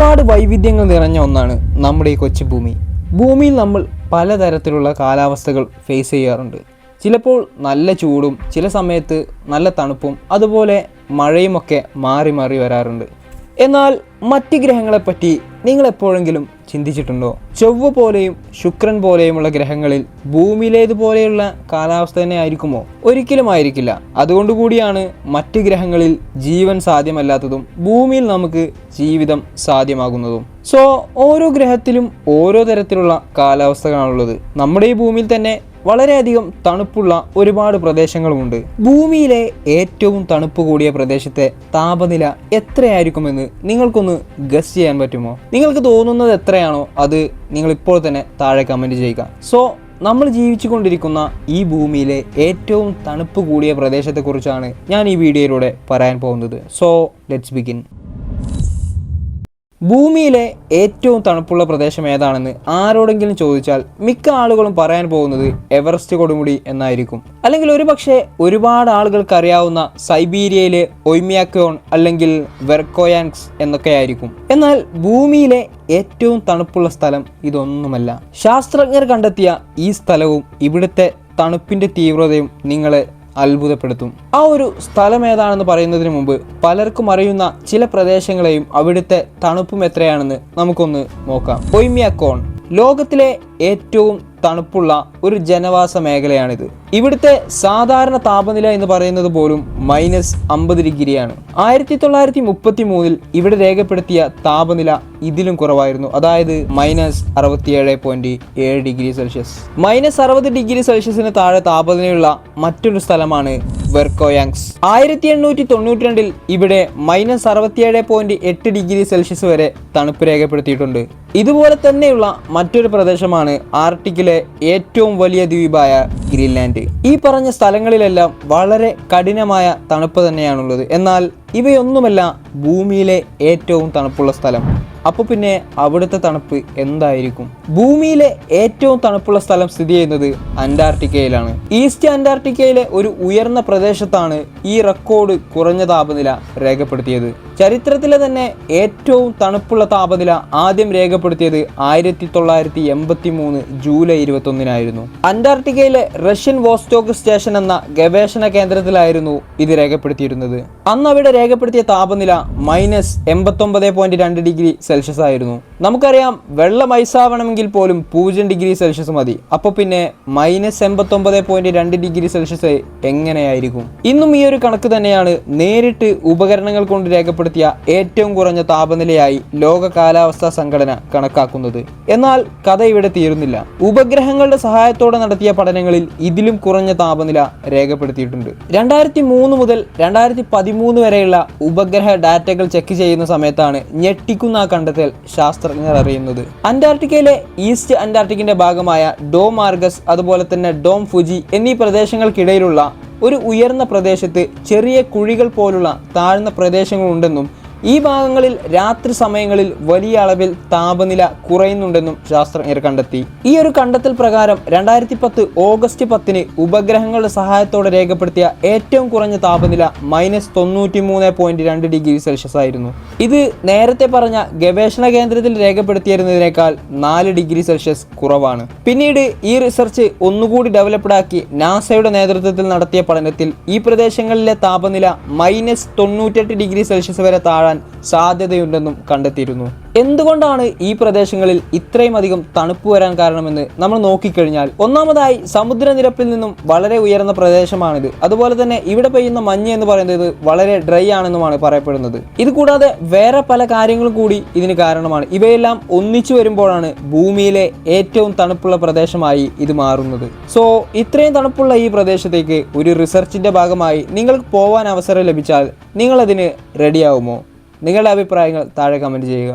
ഒരുപാട് വൈവിധ്യങ്ങൾ നിറഞ്ഞ ഒന്നാണ് നമ്മുടെ ഈ കൊച്ചു ഭൂമി. ഭൂമിയിൽ നമ്മൾ പലതരത്തിലുള്ള കാലാവസ്ഥകൾ ഫേസ് ചെയ്യാറുണ്ട്. ചിലപ്പോൾ നല്ല ചൂടും ചില സമയത്ത് നല്ല തണുപ്പും അതുപോലെ മഴയുമൊക്കെ മാറി മാറി വരാറുണ്ട്. എന്നാൽ മറ്റ് ഗ്രഹങ്ങളെപ്പറ്റി നിങ്ങൾ എപ്പോഴെങ്കിലും ചിന്തിച്ചിട്ടുണ്ടോ? ചൊവ്വ പോലെയും ശുക്രൻ പോലെയുമുള്ള ഗ്രഹങ്ങളിൽ ഭൂമിയിലേതുപോലെയുള്ള കാലാവസ്ഥ തന്നെ ആയിരിക്കുമോ? ഒരിക്കലും ആയിരിക്കില്ല. അതുകൊണ്ടുകൂടിയാണ് മറ്റ് ഗ്രഹങ്ങളിൽ ജീവൻ സാധ്യമല്ലാത്തതും ഭൂമിയിൽ നമുക്ക് ജീവിതം സാധ്യമാകുന്നതും. സോ ഓരോ ഗ്രഹത്തിലും ഓരോ തരത്തിലുള്ള കാലാവസ്ഥകളാണുള്ളത്. നമ്മുടെ ഈ ഭൂമിയിൽ തന്നെ വളരെയധികം തണുപ്പുള്ള ഒരുപാട് പ്രദേശങ്ങളുമുണ്ട്. ഭൂമിയിലെ ഏറ്റവും തണുപ്പ് കൂടിയ പ്രദേശത്തെ താപനില എത്രയായിരിക്കുമെന്ന് നിങ്ങൾക്കൊന്ന് ഗസ് ചെയ്യാൻ പറ്റുമോ? നിങ്ങൾക്ക് തോന്നുന്നത് എത്രയാണോ അത് നിങ്ങൾ ഇപ്പോൾ തന്നെ താഴെ കമന്റ് ചെയ്യുക. സോ നമ്മൾ ജീവിച്ചു കൊണ്ടിരിക്കുന്ന ഈ ഭൂമിയിലെ ഏറ്റവും തണുപ്പ് കൂടിയ പ്രദേശത്തെക്കുറിച്ചാണ് ഞാൻ ഈ വീഡിയോയിലൂടെ പറയാൻ പോകുന്നത്. സോ ലെറ്റ്സ് ബിഗിൻ ഭൂമിയിലെ ഏറ്റവും തണുപ്പുള്ള പ്രദേശം ഏതാണെന്ന് ആരോടെങ്കിലും ചോദിച്ചാൽ മിക്ക ആളുകളും പറയാൻ പോകുന്നത് എവറസ്റ്റ് കൊടുമുടി എന്നായിരിക്കും. അല്ലെങ്കിൽ ഒരുപക്ഷേ ഒരുപാട് ആളുകൾക്ക് അറിയാവുന്ന സൈബീരിയയിലെ ഒയ്മിയാക്കോൺ അല്ലെങ്കിൽ വെർക്കോയാൻസ് എന്നൊക്കെ ആയിരിക്കും എന്നാൽ ഭൂമിയിലെ ഏറ്റവും തണുപ്പുള്ള സ്ഥലം ഇതൊന്നുമല്ല. ശാസ്ത്രജ്ഞർ കണ്ടെത്തിയ ഈ സ്ഥലവും ഇവിടുത്തെ തണുപ്പിന്റെ തീവ്രതയും നിങ്ങളെ അത്ഭുതപ്പെടുത്തും. ആ ഒരു സ്ഥലം ഏതാണെന്ന് പറയുന്നതിന് മുമ്പ് പലർക്കും അറിയുന്ന ചില പ്രദേശങ്ങളെയും അവിടുത്തെ തണുപ്പും എത്രയാണെന്ന് നമുക്കൊന്ന് നോക്കാം. കോൺ ലോകത്തിലെ ഏറ്റവും തണുപ്പുള്ള ഒരു ജനവാസ മേഖലയാണിത്. ഇവിടുത്തെ സാധാരണ താപനില എന്ന് പറയുന്നത് പോലും മൈനസ് അമ്പത് ഡിഗ്രിയാണ്. ആയിരത്തി തൊള്ളായിരത്തി മുപ്പത്തി മൂന്നിൽ ഇവിടെ രേഖപ്പെടുത്തിയ താപനില ഇതിലും കുറവായിരുന്നു. അതായത് മൈനസ് അറുപത്തിയേഴ് പോയിന്റ് ഏഴ് ഡിഗ്രി സെൽഷ്യസ് മൈനസ് അറുപത് ഡിഗ്രി സെൽഷ്യസിന് താഴെ താപനിലയുള്ള മറ്റൊരു സ്ഥലമാണ് വെർക്കോയാങ്സ് ആയിരത്തി എണ്ണൂറ്റി തൊണ്ണൂറ്റി രണ്ടിൽ ഇവിടെ മൈനസ് അറുപത്തിയേഴ് പോയിന്റ് എട്ട് ഡിഗ്രി സെൽഷ്യസ് വരെ തണുപ്പ് രേഖപ്പെടുത്തിയിട്ടുണ്ട്. ഇതുപോലെ തന്നെയുള്ള മറ്റൊരു പ്രദേശമാണ് ആർട്ടിക്കിലെ ഏറ്റവും വലിയ ദ്വീപായ ഗ്രീൻലാൻഡ്. ഈ പറഞ്ഞ സ്ഥലങ്ങളിലെല്ലാം വളരെ കഠിനമായ തണുപ്പ് തന്നെയാണുള്ളത്. എന്നാൽ ഇവയൊന്നുമല്ല ഭൂമിയിലെ ഏറ്റവും തണുപ്പുള്ള സ്ഥലം. അപ്പോൾ പിന്നെ അവിടുത്തെ തണുപ്പ് എന്തായിരിക്കും? ഭൂമിയിലെ ഏറ്റവും തണുപ്പുള്ള സ്ഥലം സ്ഥിതി ചെയ്യുന്നത് അന്റാർട്ടിക്കയിലാണ്. ഈസ്റ്റ് അന്റാർട്ടിക്കയിലെ ഒരു ഉയർന്ന പ്രദേശത്താണ് ഈ റെക്കോർഡ് കുറഞ്ഞ താപനില രേഖപ്പെടുത്തിയത്. ചരിത്രത്തിലെ തന്നെ ഏറ്റവും തണുപ്പുള്ള താപനില ആദ്യം രേഖപ്പെടുത്തിയത് ആയിരത്തി തൊള്ളായിരത്തി എൺപത്തി മൂന്ന് ജൂലൈ ഇരുപത്തൊന്നിനായിരുന്നു. അന്റാർട്ടിക്കയിലെ റഷ്യൻ വോസ്റ്റോക്ക് സ്റ്റേഷൻ എന്ന ഗവേഷണ കേന്ദ്രത്തിലായിരുന്നു ഇത് രേഖപ്പെടുത്തിയിരുന്നത്. അന്ന് അവിടെ രേഖപ്പെടുത്തിയ താപനില മൈനസ് എൺപത്തൊമ്പത് ഡിഗ്രി സെൽഷ്യസ് ആയിരുന്നു നമുക്കറിയാം വെള്ളം ഐസാവണമെങ്കിൽ പോലും പൂജ്യം ഡിഗ്രി സെൽഷ്യസ് മതി. അപ്പോൾ പിന്നെ മൈനസ് എൺപത്തൊമ്പത് പോയിന്റ് രണ്ട് ഡിഗ്രി സെൽഷ്യസ് എങ്ങനെയായിരിക്കും? ഇന്നും ഈ ഒരു കണക്ക് തന്നെയാണ് നേരിട്ട് ഉപകരണങ്ങൾ കൊണ്ട് രേഖപ്പെടുത്തിയ ഏറ്റവും കുറഞ്ഞ താപനിലയായി ലോക കാലാവസ്ഥാ സംഘടന കണക്കാക്കുന്നത്. എന്നാൽ കഥ ഇവിടെ തീരുന്നില്ല. ഉപഗ്രഹങ്ങളുടെ സഹായത്തോടെ നടത്തിയ പഠനങ്ങളിൽ ഇതിലും കുറഞ്ഞ താപനില രേഖപ്പെടുത്തിയിട്ടുണ്ട്. രണ്ടായിരത്തി മൂന്ന് മുതൽ രണ്ടായിരത്തി പതിമൂന്ന് വരെയുള്ള ഉപഗ്രഹ ഡാറ്റകൾ ചെക്ക് ചെയ്യുന്ന സമയത്താണ് ഞെട്ടിക്കുന്ന കണ്ടെത്തൽ കണ്ടെത്തൽ ശാസ്ത്രജ്ഞർ അറിയുന്നത്. അന്റാർട്ടിക്കയിലെ ഈസ്റ്റ് അന്റാർട്ടിക്കിന്റെ ഭാഗമായ ഡോം മാർഗസ് അതുപോലെ തന്നെ ഡോം ഫുജി എന്നീ പ്രദേശങ്ങൾക്കിടയിലുള്ള ഒരു ഉയർന്ന പ്രദേശത്ത് ചെറിയ കുഴികൾ പോലുള്ള താഴ്ന്ന പ്രദേശങ്ങളുണ്ടെന്നും ഈ ഭാഗങ്ങളിൽ രാത്രി സമയങ്ങളിൽ വലിയ അളവിൽ താപനില കുറയുന്നുണ്ടെന്നും ശാസ്ത്രജ്ഞർ കണ്ടെത്തി. ഈ ഒരു കണ്ടെത്തൽ പ്രകാരം രണ്ടായിരത്തി പത്ത് ഓഗസ്റ്റ് പത്തിന് ഉപഗ്രഹങ്ങളുടെ സഹായത്തോടെ രേഖപ്പെടുത്തിയ ഏറ്റവും കുറഞ്ഞ താപനില മൈനസ് തൊണ്ണൂറ്റി മൂന്ന് പോയിന്റ് രണ്ട് ഡിഗ്രി സെൽഷ്യസ് ആയിരുന്നു. ഇത് നേരത്തെ പറഞ്ഞ ഗവേഷണ കേന്ദ്രത്തിൽ രേഖപ്പെടുത്തിയിരുന്നതിനേക്കാൾ നാല് ഡിഗ്രി സെൽഷ്യസ് കുറവാണ്. പിന്നീട് ഈ റിസർച്ച് ഒന്നുകൂടി ഡെവലപ്ഡ് ആക്കി നാസയുടെ നേതൃത്വത്തിൽ നടത്തിയ പഠനത്തിൽ ഈ പ്രദേശങ്ങളിലെ താപനില മൈനസ് തൊണ്ണൂറ്റെട്ട് ഡിഗ്രി സെൽഷ്യസ് വരെ താഴാൻ സാധ്യതയുണ്ടെന്നും കണ്ടെത്തിയിരുന്നു. എന്തുകൊണ്ടാണ് ഈ പ്രദേശങ്ങളിൽ ഇത്രയും അധികം തണുപ്പ് വരാൻ കാരണമെന്ന് നമ്മൾ നോക്കിക്കഴിഞ്ഞാൽ ഒന്നാമതായി സമുദ്രനിരപ്പിൽ നിന്നും വളരെ ഉയർന്ന പ്രദേശമാണിത്. അതുപോലെ തന്നെ ഇവിടെ പെയ്യുന്ന മഞ്ഞ് എന്ന് പറയുന്നത് വളരെ ഡ്രൈ ആണെന്നുമാണ് പറയപ്പെടുന്നത്. ഇത് കൂടാതെ വേറെ പല കാര്യങ്ങളും കൂടി ഇതിന് കാരണമാണ്. ഇവയെല്ലാം ഒന്നിച്ചു വരുമ്പോഴാണ് ഭൂമിയിലെ ഏറ്റവും തണുപ്പുള്ള പ്രദേശമായി ഇത് മാറുന്നത്. സോ ഇത്രയും തണുപ്പുള്ള ഈ പ്രദേശത്തേക്ക് ഒരു റിസർച്ചിന്റെ ഭാഗമായി നിങ്ങൾക്ക് പോവാൻ അവസരം ലഭിച്ചാൽ നിങ്ങളതിന് റെഡിയാവുമോ? നിങ്ങളുടെ അഭിപ്രായങ്ങൾ താഴെ കമന്റ് ചെയ്യുക.